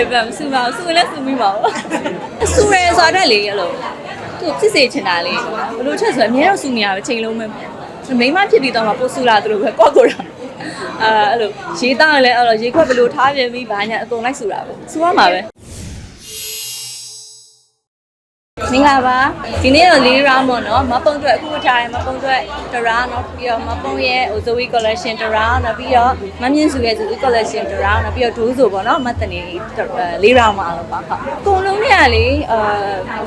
ရပြမဆူပါဘူးဆူရင်လည်းဆူမိပါဘူးဆူရဲဆိုတာလေအဲ့လိုသူဖြစ်စေချင်တာလေဘလို့ချက်ဆိုအများတော့ဆူနေရပဲချိန်လုံးပဲမိမဖြစ်ပြီးတော့မှပို့ဆူလာသူတို့ပဲကော့ကိုတာအဲအဲ့လိုရေးသားရင်လည်းအဲ့လိုရေခွက်ဘလို့ထားပြန်ပြီးဘာညာအကုန်လိုက်ဆူတာပဲဆူရမှာပဲ မင်္ဂလာပါဒီနေ့တော့လေး round ပေါ့နော်မပုံအတွက်အခုထားရမပုံအတွက်တရာနော်ပြီးတော့မပုံရဲ့ Zoe collection တရာနော်ပြီးတော့မမြင့်စုရဲ့ Zoe collection တရာနော်ပြီးတော့ဒိုးဆိုပေါ့နော်မတ်တနေလေး round မှာလို့ပါဟုတ်အကုန်လုံးเนี่ยလေအာ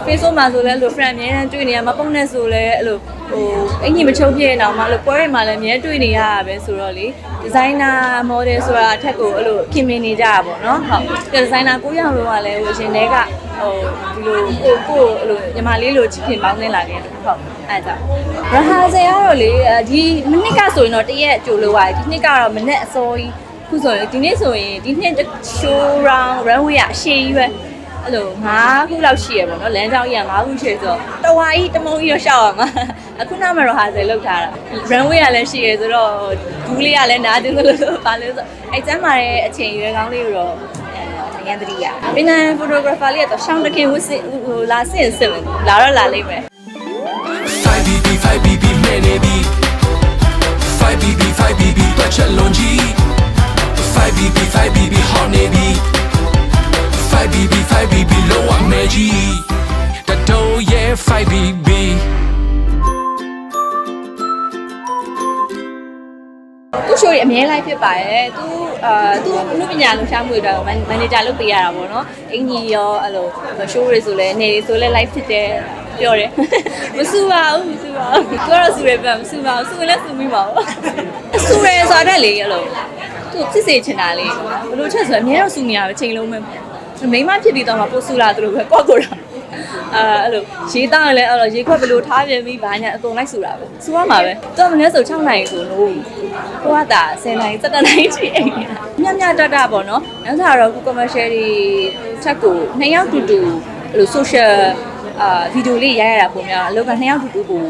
Facebook မှာဆိုလဲအဲ့လို friend အများနဲ့တွေ့နေရမပုံနဲ့ဆိုလဲအဲ့လို ဟိုအင်ကြီးမချုပ်ပြည့်အောင်မလို့ပွဲတွေမှာလည်းအများတွေ့နေရတာပဲဆိုတော့လေ designer model ဆိုတာအထက်ကိုအဲ့လိုခင်မင်နေကြတာပေါ့နော်ဟုတ်ဒီ designer ကိုရအောင်လို့ကလည်းဟိုရှင်တွေကဟိုဒီလိုကိုကိုအဲ့လိုညီမလေးလိုချစ်ခင်ပေါင်းနေလာခဲ့တယ်ဟုတ်အဲ့ဒါရဟာဆယ်ကတော့လေဒီမနစ်ကဆိုရင်တော့တရက်ကြိုလို့ရတယ်ဒီနှစ်ကတော့မနေ့အစောကြီးခုဆိုရင်ဒီနေ့ဆိုရင်ဒီနှစ် show round runway ကအရှည်ကြီးပဲ အဲ့လို9ခုလောက်ရှိရပေါ့နော်လမ်းကြောင်းကြီးက9ခုရှိဆိုတော့တဝါကြီးတမုံကြီးတော့ရှောက်ရမှာအခုနောက်မှတော့ဟာဆယ်လောက်ထားတာ runway ကလည်းရှိရဆိုတော့ဒူးလေးကလည်းနားတင်းလို့လို့ပါလို့ဆိုအဲ့ကျမ်းမာတဲ့အချိန်ရွယ်ကောင်းလေးကိုတော့အဲရန်တရီရပင်နန် photographer လေးကတော့ရှောင်းတခင်ဝစ်စစ်ဟိုလာစင်စစ်မယ်လာတော့လာလိမ့်မယ် 5BB 5BB မဲ့နေပြီ 5BB 5BB တွက်ချက်လုံးကြီး 5BB 5BB ဟောင်းနေပြီ 5BB 5BB လုံးဝမဲ့ကြီးတတိုးရဲ့ 5BB သူ့ show တွေအမြဲ live ဖြစ်ပါတယ်သူအာသူ့လူပညာလုံရှားမှုတွေတော့ manager လုပ်ပေးရတာပေါ့နော်အင်ကြီးရောအဲ့လို show တွေဆိုလဲနေတွေဆိုလဲ live ဖြစ်တယ်ပြောတယ်မဆူပါဘူးမဆူပါဘူးသူကတော့ဆူရပြမဆူပါဘူးဆူရင်လည်းဆူမိပါဘူးဆူရဲဆိုတာလေအဲ့လိုသူဖြစ်စေချင်တာလေဘလို့ချက်ဆိုအများတော့ဆူနေရပဲချိန်လုံးပဲ မိမဖြစ်ပြီးတော့မှပို့ဆူလာသူတို့ပဲကော့ကိုတာအဲအဲ့လိုရေးသားရင်လည်းအဲ့လိုရေခွက်ဘလို့ထားပြန်ပြီးဘာညာအကုန်လိုက်ဆူတာပဲဆူရမှာပဲသူကမနေ့ဆို6နိုင်ဆိုလို့ကိုကတာ10နိုင်17နိုင်ချီအိမ်ညညတတပေါ့နော်နောက်စားတော့ခု commercial တွေချက်ကိုနှစ်ယောက်တူတူအဲ့လို social အာဗီဒီယိုလေးရိုက်ရတာပုံများအလုပ်ကနှစ်ယောက်တူတူပုံ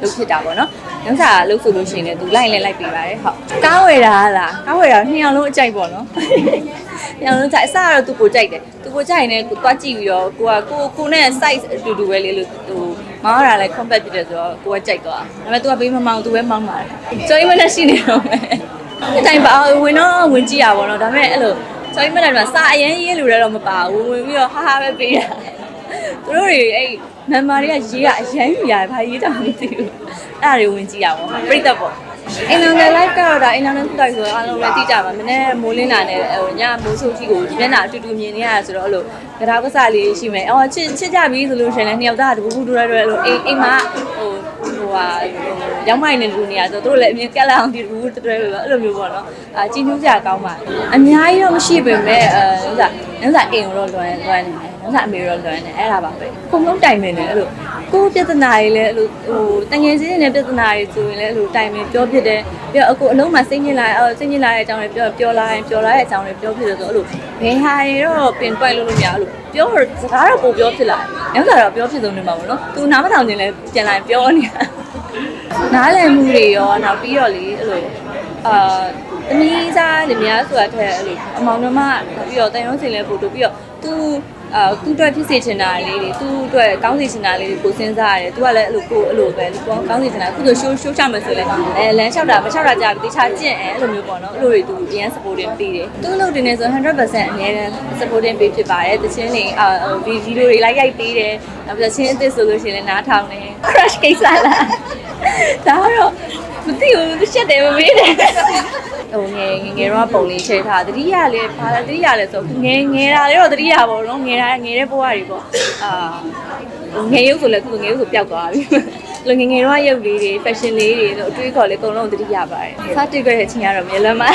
လုပ်ဖြစ်တာပေါ့နော်။နောက်စားလုပ်ဆိုလို့ရှိရင်လည်းသူလိုက်လဲလိုက်ပေးပါတယ်ဟုတ်။ကားဝယ်တာလားကားဝယ်တာနှစ်ယောက်လုံးအကြိုက်ပေါ့နော်။နှစ်ယောက်လုံးကြိုက်အစကတော့သူကိုကြိုက်တယ်။သူကိုကြိုက်ရင်လည်းကိုသွားကြည့်ပြီးတော့ကိုကကိုကိုနဲ့ size အတူတူပဲလေလို့ဟိုမောင်းရတာလည်း compact ဖြစ်တယ်ဆိုတော့ကိုကကြိုက်သွား။ဒါပေမဲ့သူကဘေးမမောင်းသူပဲမောင်းပါတယ်။ကျော်ရင်မနဲ့ရှိနေတော့မယ်။ဒီတိုင်းပါဝင်တော့ဝင်ကြည့်ရပါတော့။ဒါပေမဲ့အဲ့လိုကျော်ရင်မနဲ့ကစာအရင်ရေးလို့လည်းတော့မပါဘူး။ဝင်ပြီးတော့ဟာဟာပဲပေးတာ။ သူတို့တွေအဲ့နံပါတ်တွေကရေးကအရန်ယူရတယ်ဘာရေးတောင်မသိဘူးအဲ့ဒါတွေဝင်ကြည့်ရပါဘောပြိတ္တပေါ့အင်္ဂလန် live ကတော့ဒါအင်္ဂလန်တိုက်ဆိုတော့အားလုံးလည်းသိကြပါမနေ့မိုးလင်းတာနဲ့ဟိုညမိုးဆိုးကြီးကိုဒီမျက်နှာအတူတူမြင်နေရတာဆိုတော့အဲ့လိုကြောက်ကစားလေးရှိမယ်အော်ချစ်ချစ်ကြပြီဆိုလို့ရှိရင်လည်းနှစ်ယောက်သားတပူပူတူရတူအဲ့လိုအိမ်အိမ်မှာ ဟိုဟိုဟာရောက်မိုင်းနေလူနေရဆိုတော့တို့လည်းအမြင်ကက်လာအောင်ဒီတပူတူတူပဲအဲ့လိုမျိုးပေါ့နော်အာကြည်ညိုကြကောင်းပါအများကြီးတော့မရှိပေမဲ့အဲဥစားဥစားအိမ်တော့လွယ်လွယ်နေတယ်ဥစားအမေရောလွယ်နေအဲ့ဒါပါပဲအကုန်လုံးတိုင်ပင်တယ်အဲ့လိုကိုယ်ပြဿနာတွေလည်းအဲ့လိုဟိုတငယ်ချင်းတွေနဲ့ပြဿနာတွေဆိုရင်လည်းအဲ့လိုတိုင်ပင်ပြောဖြစ်တယ်ပြီးတော့အကိုအလုံးမှာစိတ်ညစ်လာအော်စိတ်ညစ်လာတဲ့အကြောင်းတွေပြောပြောလာရင်ပြောလာတဲ့အကြောင်းတွေပြောဖြစ်တယ်ဆိုအဲ့လိုဘယ်ဟာတွေတော့ပင်ပွိုက်လို့လို့မရအဲ့လိုပြောစကားတော့ပိုပြောဖြစ်လာတယ်ဥစားတော့ပြောဖြစ်ဆုံးနေမှာပေါ့နော်သူနားမထောင်ခြင်းလည်းပြန်လာရင်ပြောနေတာ နားလည်မှုတွေရောနောက်ပြီးတော့လေအဲ့လိုအာသမီးစားလင်မယားဆိုတာထက်အဲ့လိုအမောင်နှမပြီးတော့တန်ရုံးစင်လဲပို့တူပြီးတော့သူအာသူ့အတွက်ဖြစ်စေချင်တာလေးတွေသူ့အတွက်ကောင်းစေချင်တာလေးတွေကိုစဉ်းစားရတယ်သူကလည်းအဲ့လိုကိုအဲ့လိုပဲလူကောင်းကောင်းစေချင်တာခုဆိုရှိုးရှိုးချမယ်ဆိုလဲအဲလမ်းလျှောက်တာမလျှောက်တာကြာပြီးတခြားကျင့်အဲအဲ့လိုမျိုးပေါ့နော်အဲ့လိုတွေသူအရင် supporting ပေးတယ်သူ့လုပ်တင်နေဆို100%အများနဲ့ supporting ပေးဖြစ်ပါတယ်တချင်းတွေအာဗီဒီယိုတွေလိုက်ရိုက်ပေးတယ်နောက်ပြီးချင်းအစ်စ်ဆိုလို့ရှိရင်လည်းနားထောင်တယ် crush ကိစ္စလား ဒါကတော့မသိဘူးရှက်တယ်မမေးတယ်ဟိုငယ်ငယ်ငယ်တော့ပုံလေးချိန်ထားတတိယလေးဘာလဲတတိယလဲဆိုငယ်ငယ်တာလေးတော့တတိယပေါ့နော်ငယ်တာငယ်တဲ့ဘဝတွေပေါ့အာငယ်ရုပ်ဆိုလဲခုငယ်ရုပ်ဆိုပျောက်သွားပြီလူငယ်ငယ်တော့ရုပ်လေးတွေ fashion လေးတွေတော့အတွေးခေါ်လေးအကုန်လုံးတတိယပါတယ်စားတွေ့ခဲ့တဲ့ချင်းကတော့မြေလမ်းမှာ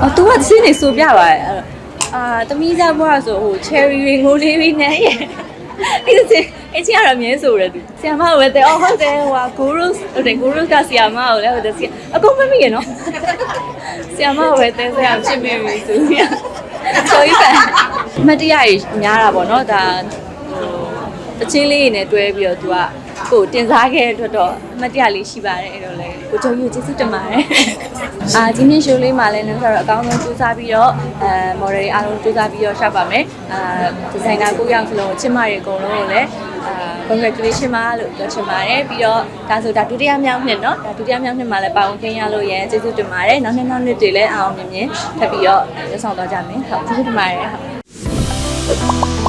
အော်သူကချင်းနေဆိုပြပါတယ်အဲ့တော့အာသမီးစားဘွားဆိုဟို cherry တွေငိုလေးလေးနဲ့ရဲ့အဲ့ဒါချင်း အချင်းကတော့မြဲဆိုရတယ်သူဆီယမကိုပဲတဲ့အော်ဟုတ်တယ်ဟိုဟာ gurus ဟုတ်တယ် gurus ကဆီယမကိုလည်းဟုတ်တယ်ဆီအကုန်မမိရနော်ဆီယမကိုပဲတဲ့ဆရာချစ်မိပြီသူကဆိုရင်မတရားရများတာပေါ့နော်ဒါဟိုအချင်းလေးတွေနဲ့တွဲပြီးတော့သူက ကိုတင်စားခဲ့တဲ့အတွက်တော့အမှတ်တရလေးရှိပါတယ်အဲ့တော့လေကိုကျော်ကြီးကိုကျေးဇူးတင်ပါတယ်အာဒီနေ့ show လေးမှာလည်းနည်းတော့အကောင်းဆုံးစူးစမ်းပြီးတော့အဲ model အားလုံးစူးစမ်းပြီးတော့ရှောက်ပါမယ်အာ designer ကိုရောက်စလုံးချစ်မတွေအကုန်လုံးကိုလည်းအာ congratulation ပါလို့ပြောချင်ပါတယ်ပြီးတော့ဒါဆိုဒါဒုတိယမြောက်နှစ်เนาะဒါဒုတိယမြောက်နှစ်မှာလည်းပါဝင်ခင်းရလို့ရန်ကျေးဇူးတင်ပါတယ်နောက်နှစ်နောက်နှစ်တွေလည်းအောင်မြင်မြင်ထပ်ပြီးတော့ရဆောင်တော့ကြမယ်ဟုတ်ကျေးဇူးတင်ပါတယ်ဟုတ်